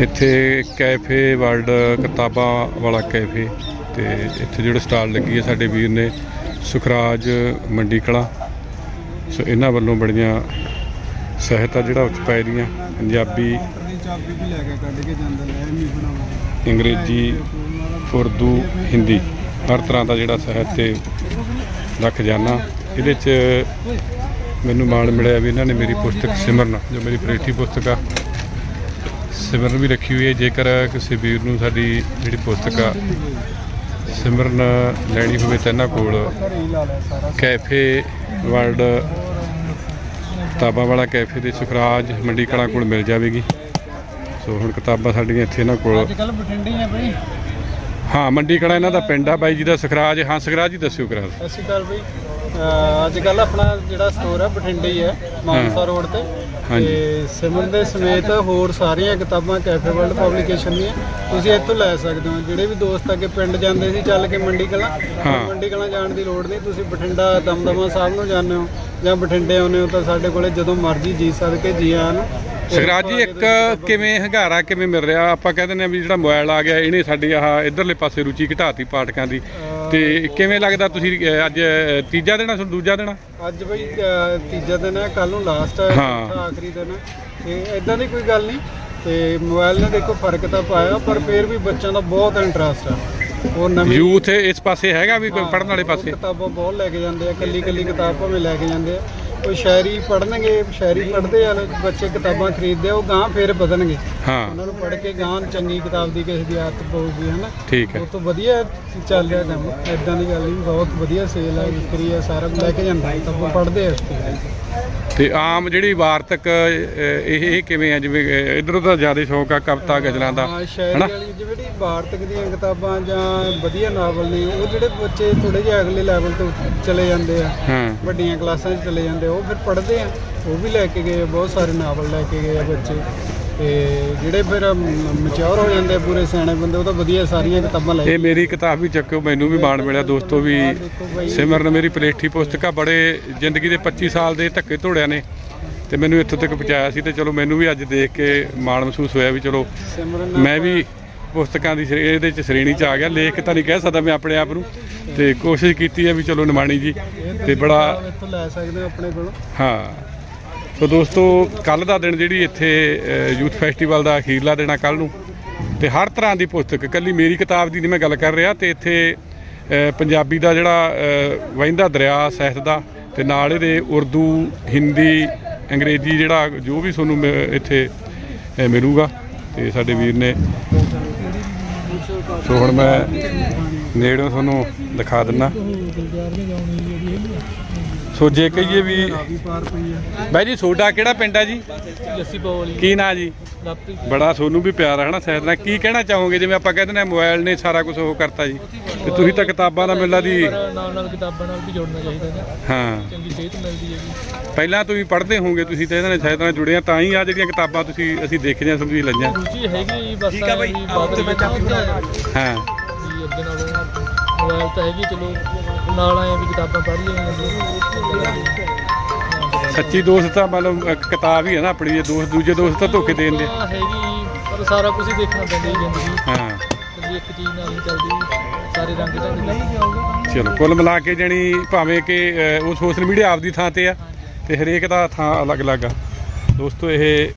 ਇੱਥੇ cafe world ਕਿਤਾਬਾਂ ਵਾਲਾ ਕੈਫੇ ਤੇ ਇੱਥੇ ਜਿਹੜੇ ਸਟਾਲ ਲੱਗੀ ਹੈ ਸਾਡੇ ਵੀਰ ਨੇ ਸੁਖਰਾਜ ਮੰਡੀ ਕਲਾ ਸੋ ਇਹਨਾਂ ਵੱਲੋਂ ਬੜੀਆਂ ਸਹਾਇਤਾ ਜਿਹੜਾ ਰਹੀਆਂ ਪੰਜਾਬੀ ਅੰਗਰੇਜ਼ੀ ਉਰਦੂ ਹਿੰਦੀ। ਹਰ ਤਰ੍ਹਾਂ ਦਾ ਜਿਹੜਾ ਸਾਹਿਤ ਤੇ ਰੱਖ ਜਾਣਾ ਇਹਦੇ 'ਚ ਮੈਨੂੰ ਮਾਣ ਮਿਲਿਆ ਵੀ ਇਹਨਾਂ ਨੇ ਮੇਰੀ ਪੁਸਤਕ ਸਿਮਰਨ, ਜੋ ਮੇਰੀ ਪ੍ਰੇਠੀ ਪੁਸਤਕ ਆ, ਸਿਮਰਨ ਵੀ ਰੱਖੀ ਹੋਈ ਹੈ। ਜੇਕਰ ਕਿਸੇ ਵੀਰ ਨੂੰ ਸਾਡੀ ਜਿਹੜੀ ਪੁਸਤਕ ਆ ਸਿਮਰਨ ਲੈਣੀ ਹੋਵੇ ਤਾਂ ਇਹਨਾਂ ਕੋਲ ਕੈਫੇ ਵਰਲਡ, ਕਿਤਾਬਾਂ ਵਾਲਾ ਕੈਫੇ ਦੇ ਸੁਖਰਾਜ ਮੰਡੀ ਕਲਾਂ ਕੋਲ ਮਿਲ ਜਾਵੇਗੀ। ਸੋ ਹੁਣ ਕਿਤਾਬਾਂ ਸਾਡੀਆਂ ਇੱਥੇ ਇਹਨਾਂ ਕੋਲ ਅੱਜ ਕੱਲ ਬਠਿੰਡੇ ਆ ਬਈ। ਹਾਂ ਮੰਡੀ ਕਲਾ ਇਹਨਾਂ ਦਾ ਪਿੰਡ ਆ ਬਾਈ ਜੀ ਦਾ ਸੁਖਰਾਜ। ਹਾਂ ਸੁਖਰਾਜ ਜੀ ਦੱਸਿਓ ਕਰਾ ਸਤਿ ਸ਼੍ਰੀ ਅਕਾਲ ਬਈ। ਅੱਜ ਕੱਲ ਆਪਣਾ ਜਿਹੜਾ ਸਟੋਰ ਹੈ ਬਠਿੰਡੇ ਹੀ ਹੈ ਮਾਨਸਾ ਰੋਡ ਤੇ। ਹਾਂਜੀ। ਤੇ ਸਿਮਰਨ ਦੇ ਸਮੇਤ ਹੋਰ ਸਾਰੀਆਂ ਕਿਤਾਬਾਂ ਕੈਫੇ ਵਰਲਡ ਪਬਲੀਕੇਸ਼ਨ ਦੀਆਂ। ਤੁਸੀਂ ਇੱਥੋਂ ਲੈ ਸਕਦੇ ਹੋ। ਜਿਹੜੇ ਵੀ ਦੋਸਤ ਅੱਗੇ ਪਿੰਡ ਜਾਂਦੇ ਸੀ ਚੱਲ ਕੇ ਮੰਡੀ ਕਲਾਂ। ਮੰਡੀ ਕਲਾਂ ਜਾਣ ਦੀ ਲੋੜ ਨਹੀਂ। ਤੁਸੀਂ ਬਠਿੰਡਾ ਦਮਦਮਾ ਸਾਹਿਬ ਨੂੰ ਜਾਂਦੇ ਹੋ ਜਾਂ ਬਠਿੰਡੇ ਆਉਂਦੇ ਹੋ ਤਾਂ ਸਾਡੇ ਕੋਲੇ ਜਦੋਂ ਮਰਜ਼ੀ ਜੀ ਸਦਕੇ ਜੀ ਆਇਆਂ ਸੁਖਰਾਜ ਜੀ ਇੱਕ ਕਿਵੇਂ ਹੰਗਾਰਾ ਕਿਵੇਂ ਮਿਲ ਰਿਹਾ? ਆਪਾਂ ਕਹਿੰਦੇ ਨੇ ਵੀ ਜਿਹੜਾ ਮੋਬਾਈਲ ਆ ਗਿਆ ਇਹਨੇ ਸਾਡੀ ਆਹ ਇਧਰਲੇ ਪਾਸੇ ਰੁਚੀ ਘਟਾਤੀ ਪਾਠਕਾਂ ਦੀ। ਤੇ ਕਿਵੇਂ ਲੱਗਦਾ ਤੁਸੀਂ ਅੱਜ ਤੀਜਾ ਦਿਨ ਆ ਤੁਹਾਨੂੰ ਦੂਜਾ ਦਿਨ ਆ? ਅੱਜ ਬਈ ਤੀਜਾ ਦਿਨ ਹੈ ਕੱਲ ਨੂੰ ਲਾਸਟ ਹੈ। ਆਖਰੀ ਦਿਨ ਹੈ ਤੇ ਇਦਾਂ ਦੀ ਕੋਈ ਗੱਲ ਨਹੀਂ। ਤੇ ਮੋਬਾਈਲ ਨੇ ਦੇਖੋ ਫ਼ਰਕ ਤਾਂ ਪਾਇਆ ਪਰ ਫਿਰ ਵੀ ਬੱਚਿਆਂ ਦਾ ਬਹੁਤ ਇੰਟਰਸਟ ਹੈ ਉਹ ਨਵੀਂ ਯੂਥ ਇਸ ਪਾਸੇ ਹੈਗਾ ਵੀ ਕੋਈ ਪੜਨ ਵਾਲੇ ਪਾਸੇ? ਕਿਤਾਬਾਂ ਬਹੁਤ ਲੈ ਕੇ ਜਾਂਦੇ ਆ ਕੱਲੀ ਕੱਲੀ ਕਿਤਾਬ ਭਾਵੇਂ ਲੈ ਕੇ ਜਾਂਦੇ ਆ। ਕੋਈ ਸ਼ਾਇਰੀ ਪੜਨਗੇ ਸ਼ਾਇਰੀ ਪੜ੍ਹਦੇ ਆ ਬੱਚੇ ਕਿਤਾਬਾਂ ਖਰੀਦਦੇ ਆ ਉਹ ਗਾਂ ਫਿਰ ਵਧਣਗੇ ਹਾਂ। ਉਹਨਾਂ ਨੂੰ ਪੜ੍ਹ ਕੇ ਗਾਂ ਚੰਗੀ ਕਿਤਾਬ ਦੀ ਕਿਸੇ ਦੀ ਆਦਤ ਪਊਗੀ ਹਨਾ ਠੀਕ ਹੈ। ਉਹ ਤੋਂ ਵਧੀਆ ਚੱਲ ਰਿਹਾ ਕੰਮ। ਇਦਾਂ ਦੀ ਗੱਲ ਨਹੀਂ ਬਹੁਤ ਵਧੀਆ ਸੇਲ ਹੈ ਵਿਕਰੀ ਹੈ ਸਾਰਾ ਲੈ ਕੇ ਜਾਂਦਾ। ਕਿਤਾਬਾਂ ਪੜ੍ਹਦੇ ਆ ਤੇ। ਆਮ ਜਿਹੜੀ ਵਾਰਤਕ ਇਹ ਇਹ ਕਿਵੇਂ ਆ? ਜਿਵੇਂ ਇਧਰੋਂ ਤਾਂ ਜ਼ਿਆਦਾ ਸ਼ੌਕ ਆ ਕਵਿਤਾ ਗਜ਼ਲਾਂ ਦਾ ਹਨਾ? ਜਿਹੜੀ ਵਾਰਤਕ ਦੀਆਂ ਕਿਤਾਬਾਂ ਜਾਂ ਵਧੀਆ ਨਾਵਲ ਨੇ ਉਹ ਜਿਹੜੇ ਬੱਚੇ ਥੋੜੇ ਜਿਹਾ ਅਗਲੇ ਲੈਵਲ ਤੋਂ ਚਲੇ ਜਾਂਦੇ ਆ ਵੱਡੀਆਂ ਕਲਾਸਾਂ 'ਚ ਚਲੇ ਜਾਂਦੇ ਉਹ ਫਿਰ ਪੜ੍ਹਦੇ ਆ ਉਹ ਵੀ ਲੈ ਕੇ ਗਏ ਬਹੁਤ ਸਾਰੇ ਨਾਵਲ ਲੈ ਕੇ ਗਏ ਆ ਬੱਚੇ। ਤੇ ਜਿਹੜੇ ਫਿਰ ਮੈਚੁਰ ਹੋ ਜਾਂਦੇ ਪੂਰੇ ਸਿਆਣੇ ਬੰਦੇ ਉਹ ਤਾਂ ਵਧੀਆ ਸਾਰੀਆਂ ਕਿਤਾਬਾਂ ਲੈ ਇਹ ਮੇਰੀ ਕਿਤਾਬ ਵੀ ਚੱਕਿਓ ਮੈਨੂੰ ਵੀ ਮਾਣ ਮਿਲਿਆ ਦੋਸਤੋ ਵੀ ਸਿਮਰਨ ਮੇਰੀ ਪਲੇਠੀ ਪੁਸਤਕ ਬੜੇ ਜ਼ਿੰਦਗੀ ਦੇ 25 ਸਾਲ ਦੇ ਧੱਕੇ ਧੋੜਿਆਂ ਨੇ ਤੇ ਮੈਨੂੰ ਇੱਥੋਂ ਤੱਕ ਪਹੁੰਚਾਇਆ ਸੀ ਤੇ ਚਲੋ ਮੈਨੂੰ ਵੀ ਅੱਜ ਦੇਖ ਕੇ ਮਾਣ ਮਹਿਸੂਸ ਹੋਇਆ ਵੀ ਚਲੋ ਮੈਂ ਵੀ ਪੁਸਤਕਾਂ ਦੀ ਇਹਦੇ ਚ ਸ਼੍ਰੇਣੀ ਚ ਆ ਗਿਆ ਲੇਖ ਤਾਂ ਨਹੀਂ ਕਹਿ ਸਕਦਾ ਮੈਂ ਆਪਣੇ ਆਪ ਨੂੰ ਤੇ ਕੋਸ਼ਿਸ਼ ਕੀਤੀ ਹੈ ਵੀ ਚਲੋ ਨਿਮਾਣੀ ਜੀ ਤੇ ਬੜਾ ਇੱਥੋਂ ਲੈ ਸਕਦੇ ਆਪਣੇ ਕੋਲੋਂ। ਹਾਂ। ਸੋ ਦੋਸਤੋ ਕੱਲ ਦਾ ਦਿਨ ਜਿਹੜੀ ਇੱਥੇ ਯੂਥ ਫੈਸਟੀਵਲ ਦਾ ਅਖੀਰਲਾ ਦਿਨ ਆ ਕੱਲ ਨੂੰ। ਤੇ ਹਰ ਤਰ੍ਹਾਂ ਦੀ ਪੁਸਤਕ ਕੱਲੀ ਮੇਰੀ ਕਿਤਾਬ ਦੀ ਨਹੀਂ ਮੈਂ ਗੱਲ ਕਰ ਰਿਹਾ ਤੇ ਇੱਥੇ ਪੰਜਾਬੀ ਦਾ ਜਿਹੜਾ ਵਹਿੰਦਾ ਦਰਿਆ ਸਾਹਿਤ ਦਾ ਤੇ ਨਾਲ ਇਹਦੇ ਉਰਦੂ ਹਿੰਦੀ ਅੰਗਰੇਜ਼ੀ ਜਿਹੜਾ ਜੋ ਵੀ ਤੁਹਾਨੂੰ ਮ- ਇੱਥੇ ਅ, ਮਿਲੂਗਾ ਤੇ ਸਾਡੇ ਵੀਰ ਨੇ। ਸੋ ਹੁਣ ਮੈਂ ਨੇੜੋਂ ਤੁਹਾਨੂੰ ਦਿਖਾ ਦਿੰਨਾ ਸੋ ਜੇ ਕਹੀਏ ਵੀ ਹੈ ਬਾਈ ਜੀ ਤੁਹਾਡਾ ਕਿਹੜਾ ਪਿੰਡ ਆ ਜੀ? ਲੱਸੀ ਬੋਲੀ ਕੀ ਨਾਂ ਜੀ? ਬੜਾ ਤੁਹਾਨੂੰ ਵੀ ਪਿਆਰ ਹੈ ਨਾ ਸਾਹਿਤ ਨਾਲ। ਕੀ ਕਹਿਣਾ ਚਾਹੋਗੇ? ਜਿਵੇਂ ਆਪਾਂ ਕਹਿੰਦੇ ਨੇ ਮੋਬਾਈਲ ਨੇ ਸਾਰਾ ਕੁਝ ਉਹ ਕਰਤਾ ਜੀ। ਤੇ ਤੁਸੀਂ ਤਾਂ ਕਿਤਾਬਾਂ ਦਾ ਮਿਲਦਾ ਦੀ ਨਾਲ ਨਾਲ ਕਿਤਾਬਾਂ ਨਾਲ ਵੀ ਜੋੜਨਾ ਚਾਹੀਦਾ ਨੇ। ਹਾਂ। ਚੰਗੀ ਸਿਹਤ ਮਿਲਦੀ ਹੈਗੀ। ਪਹਿਲਾਂ ਤੁਸੀਂ ਪੜ੍ਹਦੇ ਹੋਵੋਗੇ ਤੁਸੀਂ ਤਾਂ ਇਹਨਾਂ ਨੇ ਸਾਹਿਤ ਨਾਲ ਜੁੜੇ ਆ ਤਾਂ ਹੀ ਆ ਜਿਹੜੀਆਂ ਕਿਤਾਬਾਂ ਤੁਸੀਂ ਅਸੀਂ ਦੇਖੀਆਂ ਸਮਝੀ ਲਈਆਂ। ਰੁਚੀ ਹੈਗੀ ਬਸ ਠੀਕ ਬਈ ਹਾਂ। ਵੀ ਅੱਗੇ ਨਾਲੋਂ ਮੋਬਾਈਲ ਤਾਂ ਹੈਗੀ ਚਲੋ ਨਾਲ ਆਏ ਵੀ ਕਿਤਾਬਾਂ ਪੜ੍ਹ ਲਈਆਂ ਸੱਚੀ ਦੋਸਤ ਤਾਂ ਮਤਲਬ ਇੱਕ ਕਿਤਾਬ ਹੀ ਹੈ ਨਾ ਆਪਣੀ ਜੇ ਦੋਸਤ ਦੂਜੇ ਦੋਸਤ ਤਾਂ ਧੋਖੇ ਦੇਣ ਦੇ। ਹਾਂ ਹੈਗੀ ਪਰ ਸਾਰਾ ਕੁਝ ਹੀ ਦੇਖਣਾ ਪੈਂਦਾ ਜੀ ਜ਼ਿੰਦਗੀ ਹਾਂ। ਕਦੀ ਇੱਕ ਚੀਜ਼ ਨਾਲ ਨਹੀਂ ਚੱਲਦੀ ਸਾਰੇ ਰੰਗ ਢੰਗ ਦਾ ਚਲੋ ਕੁੱਲ ਮਿਲਾ ਕੇ ਜਾਣੀ ਭਾਵੇਂ ਕਿ ਉਹ ਸੋਸ਼ਲ ਮੀਡੀਆ ਆਪਦੀ ਥਾਂ ਤੇ ਆ ਤੇ ਹਰੇਕ ਦਾ ਥਾਂ ਅਲੱਗ-ਅਲੱਗ ਆ। ਦੋਸਤੋ ਇਹ